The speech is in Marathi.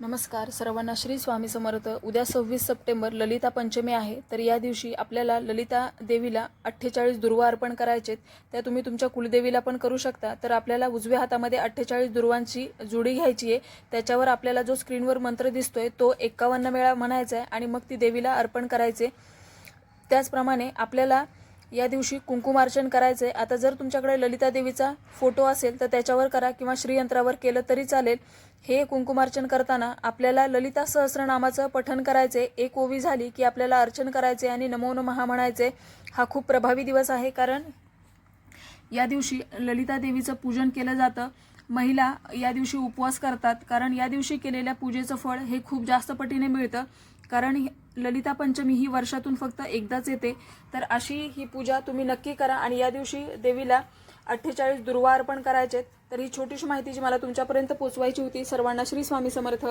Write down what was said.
नमस्कार सर्वांना श्री स्वामी समर्थ. उद्या सव्वीस सप्टेंबर ललिता पंचमी आहे तर या दिवशी आपल्याला ललिता देवीला अठ्ठेचाळीस दुर्वा अर्पण करायचेत त्या तुम्ही तुमच्या कुलदेवीला पण करू शकता. तर आपल्याला उजव्या हातामध्ये अठ्ठेचाळीस दुर्वांची जुडी घ्यायची आहे. त्याच्यावर आपल्याला जो स्क्रीनवर मंत्र दिसतोय तो एक्कावन्न वेळा म्हणायचा आहे आणि मग ती देवीला अर्पण करायचे त्याचप्रमाणे आपल्याला या दिवशी कुंकुमार्चन करायचं आहे आता जर तुमच्याकडे ललिता देवीचा फोटो असेल तर त्याच्यावर करा किंवा श्रीयंत्रावर केलं तरी चालेल. हे कुंकुमार्चन करताना आपल्याला ललिता सहस्रनामाचं पठण करायचे एक ओवी झाली की आपल्याला अर्चन करायचे आणि नमो महा म्हणायचे हा खूप प्रभावी दिवस आहे कारण या दिवशी ललिता देवीचं पूजन केलं जातं. महिला या दिवशी उपवास करतात. कारण या दिवशी केलेल्या पूजेचं फळ हे खूप जास्त पटीने मिळतं. कारण ललिता पंचमी ही वर्षातून फक्त एकदाच येते. तर अशी ही पूजा तुम्ही नक्की करा आणि या दिवशी देवीला अठ्ठेचाळीस दुर्वा अर्पण करायचेत. तर ही छोटीशी माहिती जी मला तुमच्यापर्यंत पोचवायची होती सर्वांना श्री स्वामी समर्थ.